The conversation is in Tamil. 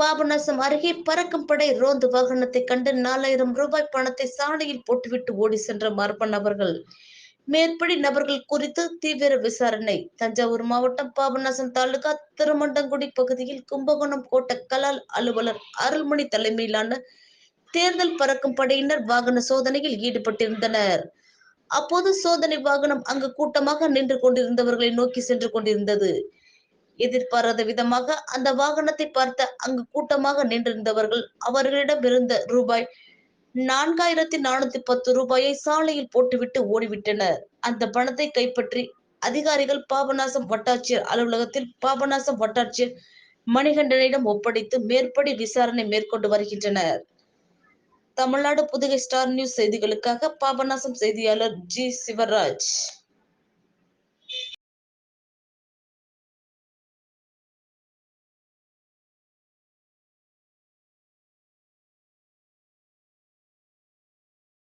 பாபநாசம் அருகே பறக்கும் படை ரோந்து வாகனத்தை கண்டு நாலாயிரம் ரூபாய் பணத்தை சாலையில் போட்டுவிட்டு ஓடி சென்ற மர்ம நபர்கள். மேற்படி நபர்கள் குறித்து தீவிர விசாரணை. தஞ்சாவூர் மாவட்டம் பாபநாசம் தாலுகா திருமண்டங்குடி பகுதியில் கும்பகோணம் கோட்ட கலால் அலுவலர் அருள்மணி தலைமையிலான தேர்தல் பறக்கும் படையினர் வாகன சோதனையில் ஈடுபட்டிருந்தனர். அப்போது சோதனை வாகனம் அங்கு கூட்டமாக நின்று கொண்டிருந்தவர்களை நோக்கி சென்று கொண்டிருந்தது. எதிர்பாராத விதமாக அந்த வாகனத்தை பார்த்த அங்கு கூட்டமாக நின்றிருந்தவர்கள் அவர்களிடம் இருந்த ரூபாய் நான்காயிரத்தி நானூத்தி பத்து ரூபாயை சாலையில் போட்டுவிட்டு ஓடிவிட்டனர். அந்த பணத்தை கைப்பற்றி அதிகாரிகள் பாபநாசம் வட்டாட்சியர் அலுவலகத்தில் பாபநாசம் வட்டாட்சியர் மணிகண்டனிடம் ஒப்படைத்து மேற்படி விசாரணை மேற்கொண்டு வருகின்றனர். தமிழ்நாடு புதுகை ஸ்டார் நியூஸ் செய்திகளுக்காக பாபநாசம் செய்தியாளர் ஜி சிவராஜ்.